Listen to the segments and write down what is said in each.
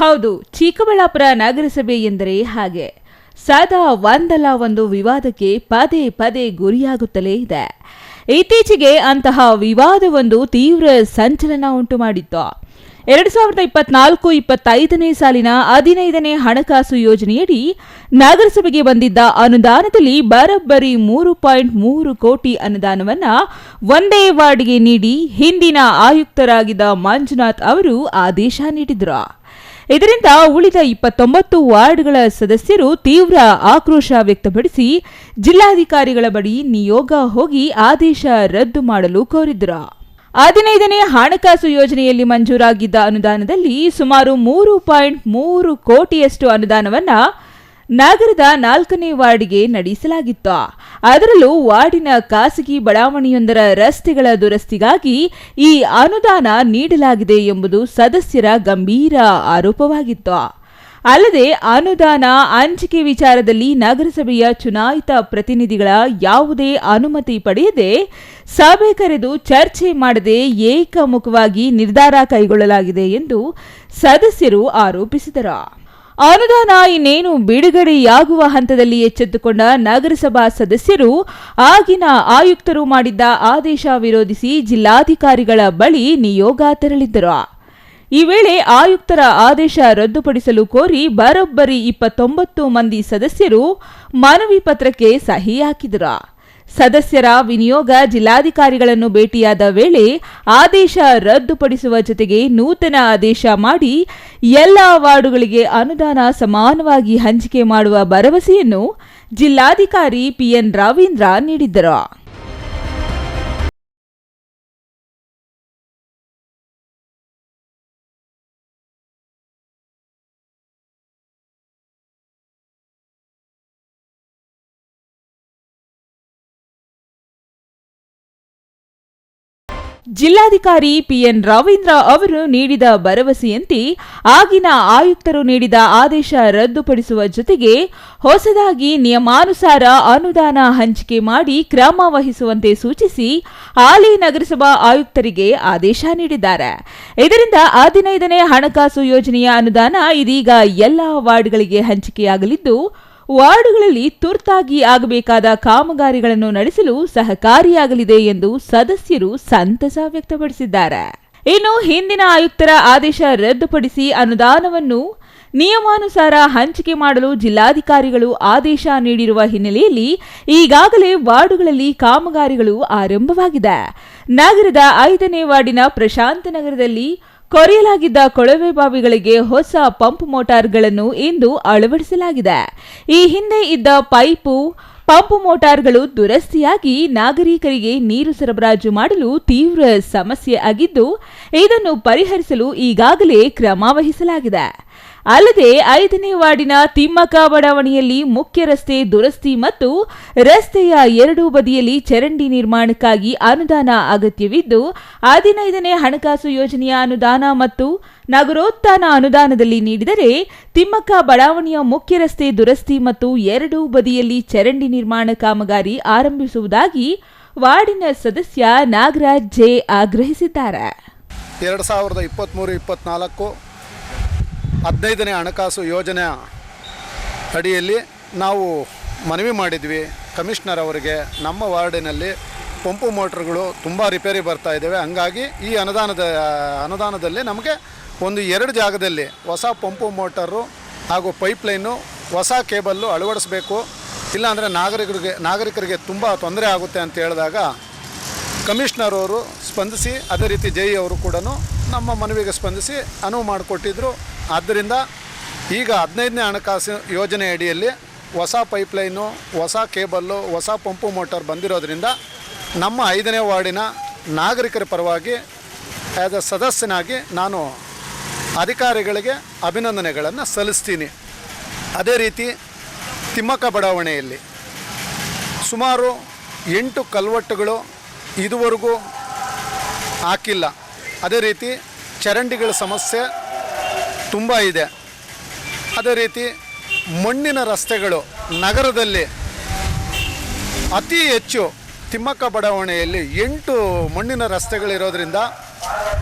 ಹೌದು, ಚಿಕ್ಕಬಳ್ಳಾಪುರ ನಗರಸಭೆ ಎಂದರೆ ಹಾಗೆ. ಸದಾ ಒಂದಲ್ಲ ಒಂದು ವಿವಾದಕ್ಕೆ ಪದೇ ಪದೇ ಗುರಿಯಾಗುತ್ತಲೇ ಇದೆ. ಇತ್ತೀಚೆಗೆ ಅಂತಹ ವಿವಾದವೊಂದು ತೀವ್ರ ಸಂಚಲನ ಉಂಟು ಮಾಡಿತ್ತು. ಎರಡು ಸಾವಿರದ ಇಪ್ಪತ್ನಾಲ್ಕು ಇಪ್ಪತ್ತೈದನೇ ಸಾಲಿನ ಹದಿನೈದನೇ ಹಣಕಾಸು ಯೋಜನೆಯಡಿ ನಗರಸಭೆಗೆ ಬಂದಿದ್ದ ಅನುದಾನದಲ್ಲಿ ಬರಬ್ಬರಿ ಮೂರು ಪಾಯಿಂಟ್ ಮೂರು ಕೋಟಿ ಅನುದಾನವನ್ನ ಒಂದೇ ವಾರ್ಡ್ಗೆ ನೀಡಿ ಹಿಂದಿನ ಆಯುಕ್ತರಾಗಿದ್ದ ಮಂಜುನಾಥ್ ಅವರು ಆದೇಶ ನೀಡಿದ್ರು. ಇದರಿಂದ ಉಳಿದ ಇಪ್ಪತ್ತೊಂಬತ್ತು ವಾರ್ಡ್ಗಳ ಸದಸ್ಯರು ತೀವ್ರ ಆಕ್ರೋಶ ವ್ಯಕ್ತಪಡಿಸಿ ಜಿಲ್ಲಾಧಿಕಾರಿಗಳ ಬಳಿ ನಿಯೋಗ ಹೋಗಿ ಆದೇಶ ರದ್ದು ಮಾಡಲು ಕೋರಿದ್ರು ಹದಿನೈದನೇ ಹಣಕಾಸು ಯೋಜನೆಯಲ್ಲಿ ಮಂಜೂರಾಗಿದ್ದ ಅನುದಾನದಲ್ಲಿ ಸುಮಾರು ಮೂರು ಪಾಯಿಂಟ್ ಮೂರು ಕೋಟಿಯಷ್ಟು ಅನುದಾನವನ್ನ ನಗರದ ನಾಲ್ಕನೇ ವಾರ್ಡ್ಗೆ ನಡೆಸಲಾಗಿತ್ತು. ಅದರಲ್ಲೂ ವಾರ್ಡಿನ ಖಾಸಗಿ ಬಡಾವಣೆಯೊಂದರ ರಸ್ತೆಗಳ ದುರಸ್ತಿಗಾಗಿ ಈ ಅನುದಾನ ನೀಡಲಾಗಿದೆ ಎಂಬುದು ಸದಸ್ಯರ ಗಂಭೀರ ಆರೋಪವಾಗಿತ್ತು. ಅಲ್ಲದೆ ಅನುದಾನ ಹಂಚಿಕೆ ವಿಚಾರದಲ್ಲಿ ನಗರಸಭೆಯ ಚುನಾಯಿತ ಪ್ರತಿನಿಧಿಗಳ ಯಾವುದೇ ಅನುಮತಿ ಪಡೆಯದೆ ಸಭೆ ಕರೆದು ಚರ್ಚೆ ಮಾಡದೆ ಏಕಮುಖವಾಗಿ ನಿರ್ಧಾರ ಕೈಗೊಳ್ಳಲಾಗಿದೆ ಎಂದು ಸದಸ್ಯರು ಆರೋಪಿಸಿದರು. ಅನುದಾನ ಇನ್ನೇನು ಬಿಡುಗಡೆಯಾಗುವ ಹಂತದಲ್ಲಿ ಎಚ್ಚೆತ್ತುಕೊಂಡ ನಗರಸಭಾ ಸದಸ್ಯರು ಆಗಿನ ಆಯುಕ್ತರು ಮಾಡಿದ್ದ ಆದೇಶ ವಿರೋಧಿಸಿ ಜಿಲ್ಲಾಧಿಕಾರಿಗಳ ಬಳಿ ನಿಯೋಗ ತೆರಳಿದ್ದರು. ಈ ವೇಳೆ ಆಯುಕ್ತರ ಆದೇಶ ರದ್ದುಪಡಿಸಲು ಕೋರಿ ಬರೋಬ್ಬರಿ ಇಪ್ಪತ್ತೊಂಬತ್ತು ಮಂದಿ ಸದಸ್ಯರು ಮನವಿ ಪತ್ರಕ್ಕೆ ಸಹಿ ಹಾಕಿದರು. ಸದಸ್ಯರ ವಿನಿಯೋಗ ಜಿಲ್ಲಾಧಿಕಾರಿಗಳನ್ನು ಭೇಟಿಯಾದ ವೇಳೆ ಆದೇಶ ರದ್ದುಪಡಿಸುವ ಜೊತೆಗೆ ನೂತನ ಆದೇಶ ಮಾಡಿ ಎಲ್ಲ ವಾರ್ಡುಗಳಿಗೆ ಅನುದಾನ ಸಮಾನವಾಗಿ ಹಂಚಿಕೆ ಮಾಡುವ ಭರವಸೆಯನ್ನು ಜಿಲ್ಲಾಧಿಕಾರಿ ಪಿಎನ್ ರವೀಂದ್ರ ನೀಡಿದ್ದರು. ಜಿಲ್ಲಾಧಿಕಾರಿ ಪಿಎನ್ ರವೀಂದ್ರ ಅವರು ನೀಡಿದ ಭರವಸೆಯಂತೆ ಆಗಿನ ಆಯುಕ್ತರು ನೀಡಿದ ಆದೇಶ ರದ್ದುಪಡಿಸುವ ಜೊತೆಗೆ ಹೊಸದಾಗಿ ನಿಯಮಾನುಸಾರ ಅನುದಾನ ಹಂಚಿಕೆ ಮಾಡಿ ಕ್ರಮ ವಹಿಸುವಂತೆ ಸೂಚಿಸಿ ಹಾಲಿ ನಗರಸಭಾ ಆಯುಕ್ತರಿಗೆ ಆದೇಶ ನೀಡಿದ್ದಾರೆ. ಇದರಿಂದ ಹದಿನೈದನೇ ಹಣಕಾಸು ಯೋಜನೆಯ ಅನುದಾನ ಇದೀಗ ಎಲ್ಲ ವಾರ್ಡ್ಗಳಿಗೆ ಹಂಚಿಕೆಯಾಗಲಿದ್ದು ವಾರ್ಡುಗಳಲ್ಲಿ ತುರ್ತಾಗಿ ಆಗಬೇಕಾದ ಕಾಮಗಾರಿಗಳನ್ನು ನಡೆಸಲು ಸಹಕಾರಿಯಾಗಲಿದೆ ಎಂದು ಸದಸ್ಯರು ಸಂತಸ ವ್ಯಕ್ತಪಡಿಸಿದ್ದಾರೆ. ಇನ್ನು ಹಿಂದಿನ ಆಯುಕ್ತರ ಆದೇಶ ರದ್ದುಪಡಿಸಿ ಅನುದಾನವನ್ನು ನಿಯಮಾನುಸಾರ ಹಂಚಿಕೆ ಮಾಡಲು ಜಿಲ್ಲಾಧಿಕಾರಿಗಳು ಆದೇಶ ನೀಡಿರುವ ಹಿನ್ನೆಲೆಯಲ್ಲಿ ಈಗಾಗಲೇ ವಾರ್ಡುಗಳಲ್ಲಿ ಕಾಮಗಾರಿಗಳು ಆರಂಭವಾಗಿದೆ. ನಗರದ ಐದನೇ ವಾರ್ಡಿನ ಪ್ರಶಾಂತ ನಗರದಲ್ಲಿ ಕೊರೆಯಲಾಗಿದ್ದ ಕೊಳವೆ ಬಾವಿಗಳಿಗೆ ಹೊಸ ಪಂಪ್ ಮೋಟಾರ್ಗಳನ್ನು ಇಂದು ಅಳವಡಿಸಲಾಗಿದೆ. ಈ ಹಿಂದೆ ಇದ್ದ ಪೈಪು, ಪಂಪ್ ಮೋಟಾರ್ಗಳು ದುರಸ್ತಿಯಾಗಿ ನಾಗರಿಕರಿಗೆ ನೀರು ಸರಬರಾಜು ಮಾಡಲು ತೀವ್ರ ಸಮಸ್ಯೆ ಆಗಿದ್ದು, ಇದನ್ನು ಪರಿಹರಿಸಲು ಈಗಾಗಲೇ ಕ್ರಮ ವಹಿಸಲಾಗಿದೆ. ಅಲ್ಲದೆ ಐದನೇ ವಾರ್ಡಿನ ತಿಮ್ಮಕ್ಕ ಬಡಾವಣೆಯಲ್ಲಿ ಮುಖ್ಯ ರಸ್ತೆ ದುರಸ್ತಿ ಮತ್ತು ರಸ್ತೆಯ ಎರಡೂ ಬದಿಯಲ್ಲಿ ಚರಂಡಿ ನಿರ್ಮಾಣಕ್ಕಾಗಿ ಅನುದಾನ ಅಗತ್ಯವಿದ್ದು, ಹದಿನೈದನೇ ಹಣಕಾಸು ಯೋಜನೆಯ ಅನುದಾನ ಮತ್ತು ನಗರೋತ್ಥಾನ ಅನುದಾನದಲ್ಲಿ ನೀಡಿದರೆ ತಿಮ್ಮಕ್ಕ ಬಡಾವಣೆಯ ಮುಖ್ಯ ರಸ್ತೆ ದುರಸ್ತಿ ಮತ್ತು ಎರಡೂ ಬದಿಯಲ್ಲಿ ಚರಂಡಿ ನಿರ್ಮಾಣ ಕಾಮಗಾರಿ ಆರಂಭಿಸುವುದಾಗಿ ವಾರ್ಡಿನ ಸದಸ್ಯ ನಾಗರಾಜ್ ಜೆ ಆಗ್ರಹಿಸಿದ್ದಾರೆ. ಎರಡು ಸಾವಿರದ ಇಪ್ಪತ್ತ್ಮೂರು ಇಪ್ಪತ್ತ್ನಾಲ್ಕು ಹದಿನೈದನೇ ಹಣಕಾಸು ಯೋಜನೆ ಅಡಿಯಲ್ಲಿ ನಾವು ಮನವಿ ಮಾಡಿದ್ವಿ. ಕಮಿಷ್ನರ್ ಅವರಿಗೆ ನಮ್ಮ ವಾರ್ಡಿನಲ್ಲಿ ಪಂಪು ಮೋಟ್ರ್ಗಳು ತುಂಬ ರಿಪೇರಿ ಬರ್ತಾ ಇದ್ದಾವೆ. ಹಂಗಾಗಿ ಈ ಅನುದಾನದ, ಅನುದಾನದಲ್ಲಿ ನಮಗೆ ಒಂದು ಎರಡು ಜಾಗದಲ್ಲಿ ಹೊಸ ಪಂಪು ಮೋಟರು ಹಾಗೂ ಪೈಪ್ಲೈನು ಹೊಸ ಕೇಬಲ್ಲು ಅಳವಡಿಸಬೇಕು. ಇಲ್ಲಾಂದರೆ ನಾಗರಿಕರಿಗೆ ನಾಗರಿಕರಿಗೆ ತುಂಬ ತೊಂದರೆ ಆಗುತ್ತೆ ಅಂತ ಹೇಳಿದಾಗ ಕಮಿಷ್ನರ್ ಅವರು ಸ್ಪಂದಿಸಿ, ಅದೇ ರೀತಿ ಜೈ ಅವರು ಕೂಡ ನಮ್ಮ ಮನವಿಗೆ ಸ್ಪಂದಿಸಿ ಅನುವು ಮಾಡಿಕೊಟ್ಟಿದ್ರು. ಆದ್ದರಿಂದ ಈಗ ಹದಿನೈದನೇ ಹಣಕಾಸು ಯೋಜನೆ ಅಡಿಯಲ್ಲಿ ಹೊಸ ಪೈಪ್ಲೈನು, ಹೊಸ ಕೇಬಲ್ಲು, ಹೊಸ ಪಂಪು ಮೋಟಾರ್ ಬಂದಿರೋದ್ರಿಂದ ನಮ್ಮ ಐದನೇ ವಾರ್ಡಿನ ನಾಗರಿಕರ ಪರವಾಗಿ ಆ್ಯಸ್ ಅ ಸದಸ್ಯನಾಗಿ ನಾನು ಅಧಿಕಾರಿಗಳಿಗೆ ಅಭಿನಂದನೆಗಳನ್ನು ಸಲ್ಲಿಸ್ತೀನಿ. ಅದೇ ರೀತಿ ತಿಮ್ಮಕ್ಕ ಬಡಾವಣೆಯಲ್ಲಿ ಸುಮಾರು ಎಂಟು ಕಲ್ವಟ್ಟುಗಳು ಇದುವರೆಗೂ ಹಾಕಿಲ್ಲ. ಅದೇ ರೀತಿ ಚರಂಡಿಗಳ ಸಮಸ್ಯೆ ತುಂಬ ಇದೆ. ಅದೇ ರೀತಿ ಮಣ್ಣಿನ ರಸ್ತೆಗಳು ನಗರದಲ್ಲಿ ಅತಿ ಹೆಚ್ಚು ತಿಮ್ಮಕ್ಕ ಬಡಾವಣೆಯಲ್ಲಿ ಎಂಟು ಮಣ್ಣಿನ ರಸ್ತೆಗಳಿರೋದ್ರಿಂದ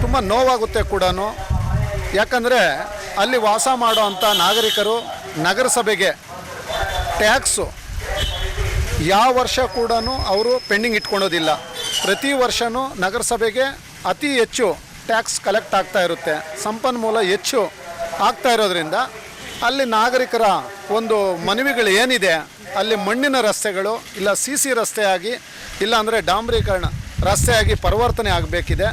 ತುಂಬ ನೋವಾಗುತ್ತೆ ಕೂಡ ಯಾಕಂದರೆ ಅಲ್ಲಿ ವಾಸ ಮಾಡುವಂಥ ನಾಗರಿಕರು ನಗರಸಭೆಗೆ ಟ್ಯಾಕ್ಸು ಯಾವ ವರ್ಷ ಕೂಡ ಅವರು ಪೆಂಡಿಂಗ್ ಇಟ್ಕೊಳೋದಿಲ್ಲ ಪ್ರತಿ ವರ್ಷವೂ ನಗರಸಭೆಗೆ ಅತಿ ಹೆಚ್ಚು ಟ್ಯಾಕ್ಸ್ ಕಲೆಕ್ಟ್ ಆಗ್ತಾ ಇರುತ್ತೆ. ಸಂಪನ್ಮೂಲ ಹೆಚ್ಚು ಆಗ್ತಾ ಇರೋದ್ರಿಂದ ಅಲ್ಲಿ ನಾಗರಿಕರ ಒಂದು ಮನವಿಗಳು ಏನಿದೆ, ಅಲ್ಲಿ ಮಣ್ಣಿನ ರಸ್ತೆಗಳು, ಇಲ್ಲ ಸಿ ಸಿ ರಸ್ತೆಯಾಗಿ ಇಲ್ಲಾಂದರೆ ಡಾಂಬ್ರೀಕರಣ ರಸ್ತೆಯಾಗಿ ಪರಿವರ್ತನೆ ಆಗಬೇಕಿದೆ.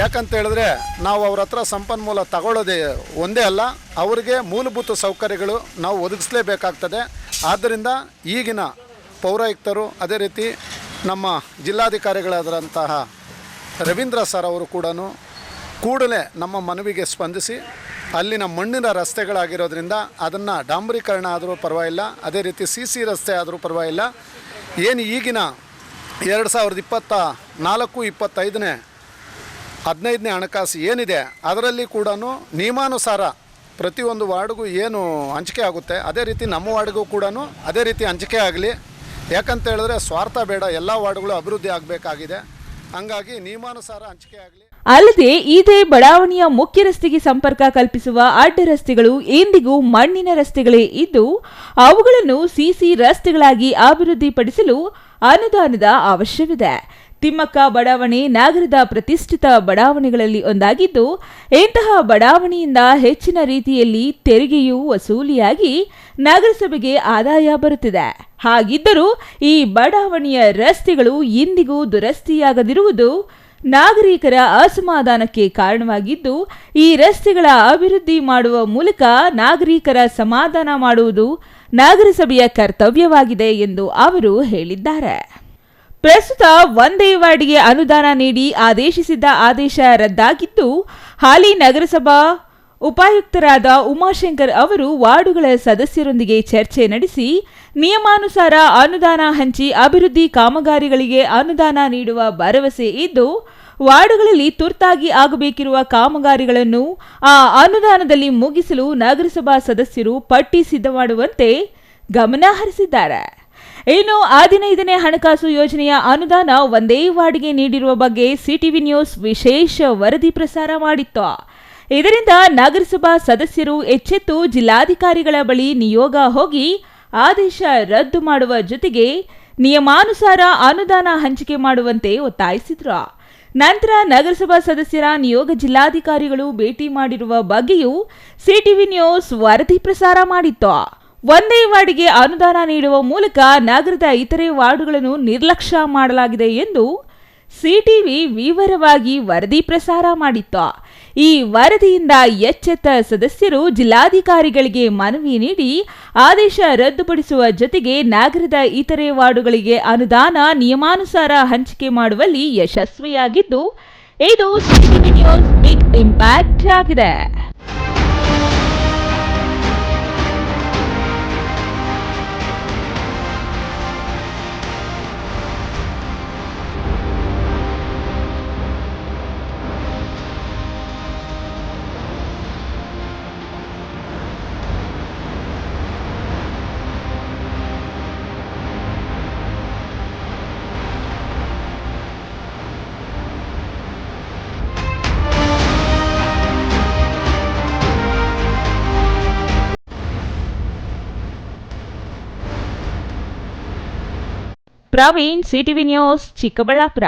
ಯಾಕಂತ ಹೇಳಿದ್ರೆ ನಾವು ಅವ್ರ ಹತ್ರ ಸಂಪನ್ಮೂಲ ತಗೊಳ್ಳೋದೇ ಒಂದೇ ಅಲ್ಲ, ಅವರಿಗೆ ಮೂಲಭೂತ ಸೌಕರ್ಯಗಳು ನಾವು ಒದಗಿಸಲೇಬೇಕಾಗ್ತದೆ. ಆದ್ದರಿಂದ ಈಗಿನ ಪೌರಾಯುಕ್ತರು ಅದೇ ರೀತಿ ನಮ್ಮ ಜಿಲ್ಲಾಧಿಕಾರಿಗಳಾದಂತಹ ರವೀಂದ್ರ ಸರ್ ಅವರು ಕೂಡ ಕೂಡಲೇ ನಮ್ಮ ಮನವಿಗೆ ಸ್ಪಂದಿಸಿ ಅಲ್ಲಿನ ಮಣ್ಣಿನ ರಸ್ತೆಗಳಾಗಿರೋದ್ರಿಂದ ಅದನ್ನು ಡಾಂಬರೀಕರಣ ಆದರೂ ಪರವಾಗಿಲ್ಲ. ಅದೇ ರೀತಿ ಸಿ ಸಿ ರಸ್ತೆ ಆದರೂ ಪರವಾಗಿಲ್ಲ. ಏನು ಈಗಿನ ಎರಡು ಸಾವಿರದ ಇಪ್ಪತ್ತ ನಾಲ್ಕು, ಇಪ್ಪತ್ತೈದನೇ, ಹದಿನೈದನೇ ಹಣಕಾಸು ಏನಿದೆ, ಅದರಲ್ಲಿ ಕೂಡ ನಿಯಮಾನುಸಾರ ಪ್ರತಿಯೊಂದು ವಾರ್ಡ್ಗೂ ಏನು ಹಂಚಿಕೆ ಆಗುತ್ತೆ, ಅದೇ ರೀತಿ ನಮ್ಮ ವಾರ್ಡ್ಗೂ ಕೂಡ ಅದೇ ರೀತಿ ಹಂಚಿಕೆ ಆಗಲಿ. ಯಾಕಂತ ಹೇಳಿದ್ರೆ ಸ್ವಾರ್ಥ ಬೇಡ, ಎಲ್ಲ ವಾರ್ಡ್ಗಳು ಅಭಿವೃದ್ಧಿ ಆಗಬೇಕಾಗಿದೆ. ಹಂಗಾಗಿ ನಿಯಮಾನುಸಾರ ಹಂಚಿಕೆ ಆಗಲಿ. ಅಲ್ಲದೆ ಇದೇ ಬಡಾವಣೆಯ ಮುಖ್ಯ ರಸ್ತೆಗೆ ಸಂಪರ್ಕ ಕಲ್ಪಿಸುವ ಅಡ್ಡ ರಸ್ತೆಗಳು ಎಂದಿಗೂ ಮಣ್ಣಿನ ರಸ್ತೆಗಳೇ ಇದ್ದು, ಅವುಗಳನ್ನು ಸಿಸಿ ರಸ್ತೆಗಳಾಗಿ ಅಭಿವೃದ್ಧಿಪಡಿಸಲು ಅನುದಾನದ ಅವಶ್ಯವಿದೆ. ತಿಮ್ಮಕ್ಕ ಬಡಾವಣೆ ನಗರದ ಪ್ರತಿಷ್ಠಿತ ಬಡಾವಣೆಗಳಲ್ಲಿ ಒಂದಾಗಿದ್ದು, ಇಂತಹ ಬಡಾವಣೆಯಿಂದ ಹೆಚ್ಚಿನ ರೀತಿಯಲ್ಲಿ ತೆರಿಗೆಯು ವಸೂಲಿಯಾಗಿ ನಗರಸಭೆಗೆ ಆದಾಯ ಬರುತ್ತಿದೆ. ಹಾಗಿದ್ದರೂ ಈ ಬಡಾವಣೆಯ ರಸ್ತೆಗಳು ಇಂದಿಗೂ ದುರಸ್ತಿಯಾಗದಿರುವುದು ನಾಗರಿಕರ ಅಸಮಾಧಾನಕ್ಕೆ ಕಾರಣವಾಗಿದ್ದು, ಈ ರಸ್ತೆಗಳ ಅಭಿವೃದ್ಧಿ ಮಾಡುವ ಮೂಲಕ ನಾಗರಿಕರ ಸಮಾಧಾನ ಮಾಡುವುದು ನಗರಸಭೆಯ ಕರ್ತವ್ಯವಾಗಿದೆ ಎಂದು ಅವರು ಹೇಳಿದ್ದಾರೆ. ಪ್ರಸ್ತುತ ಒಂದೇ ವಾರ್ಡ್ಗೆ ಅನುದಾನ ನೀಡಿ ಆದೇಶಿಸಿದ್ದ ಆದೇಶ ರದ್ದಾಗಿದ್ದು, ಹಾಲಿ ನಗರಸಭಾ ಉಪಾಯುಕ್ತರಾದ ಉಮಾಶಂಕರ್ ಅವರು ವಾರ್ಡುಗಳ ಸದಸ್ಯರೊಂದಿಗೆ ಚರ್ಚೆ ನಡೆಸಿ ನಿಯಮಾನುಸಾರ ಅನುದಾನ ಹಂಚಿ ಅಭಿವೃದ್ಧಿ ಕಾಮಗಾರಿಗಳಿಗೆ ಅನುದಾನ ನೀಡುವ ಭರವಸೆ ಇದ್ದು, ವಾರ್ಡುಗಳಲ್ಲಿ ತುರ್ತಾಗಿ ಆಗಬೇಕಿರುವ ಕಾಮಗಾರಿಗಳನ್ನು ಆ ಅನುದಾನದಲ್ಲಿ ಮುಗಿಸಲು ನಗರಸಭಾ ಸದಸ್ಯರು ಪಟ್ಟಿ ಸಿದ್ಧ ಮಾಡುವಂತೆ ಗಮನ ಹರಿಸಿದ್ದಾರೆ. ಇನ್ನು ಹದಿನೈದನೇ ಹಣಕಾಸು ಯೋಜನೆಯ ಅನುದಾನ ಒಂದೇ ವಾರ್ಡ್ಗೆ ನೀಡಿರುವ ಬಗ್ಗೆ ಸಿಟಿವಿ ನ್ಯೂಸ್ ವಿಶೇಷ ವರದಿ ಪ್ರಸಾರ ಮಾಡಿತ್ತು. ಇದರಿಂದ ನಗರಸಭಾ ಸದಸ್ಯರು ಎಚ್ಚೆತ್ತು ಜಿಲ್ಲಾಧಿಕಾರಿಗಳ ಬಳಿ ನಿಯೋಗ ಹೋಗಿ ಆದೇಶ ರದ್ದು ಮಾಡುವ ಜೊತೆಗೆ ನಿಯಮಾನುಸಾರ ಅನುದಾನ ಹಂಚಿಕೆ ಮಾಡುವಂತೆ ಒತ್ತಾಯಿಸಿದ್ರು. ನಂತರ ನಗರಸಭಾ ಸದಸ್ಯರ ನಿಯೋಗ ಜಿಲ್ಲಾಧಿಕಾರಿಗಳು ಭೇಟಿ ಮಾಡಿರುವ ಬಗ್ಗೆಯೂ ಸಿಟಿವಿ ನ್ಯೂಸ್ ವರದಿ ಪ್ರಸಾರ ಮಾಡಿತ್ತು. ಒಂದೇ ವಾರ್ಡ್ಗೆ ಅನುದಾನ ನೀಡುವ ಮೂಲಕ ನಗರದ ಇತರೆ ವಾರ್ಡುಗಳನ್ನು ನಿರ್ಲಕ್ಷ್ಯ ಮಾಡಲಾಗಿದೆ ಎಂದು ಸಿಟಿವಿ ವಿವರವಾಗಿ ವರದಿ ಪ್ರಸಾರ ಮಾಡಿತ್ತು. ಈ ವರದಿಯಿಂದ ಎಚ್ಚೆತ್ತ ಸದಸ್ಯರು ಜಿಲ್ಲಾಧಿಕಾರಿಗಳಿಗೆ ಮನವಿ ನೀಡಿ ಆದೇಶ ರದ್ದುಪಡಿಸುವ ಜೊತೆಗೆ ನಗರದ ಇತರೆ ವಾರ್ಡುಗಳಿಗೆ ಅನುದಾನ ನಿಯಮಾನುಸಾರ ಹಂಚಿಕೆ ಮಾಡುವಲ್ಲಿ ಯಶಸ್ವಿಯಾಗಿದ್ದು, ಇದು ಇಂಪ್ಯಾಕ್ಟ್ ಆಗಿದೆ. Praveen CTV news Chikkaballapur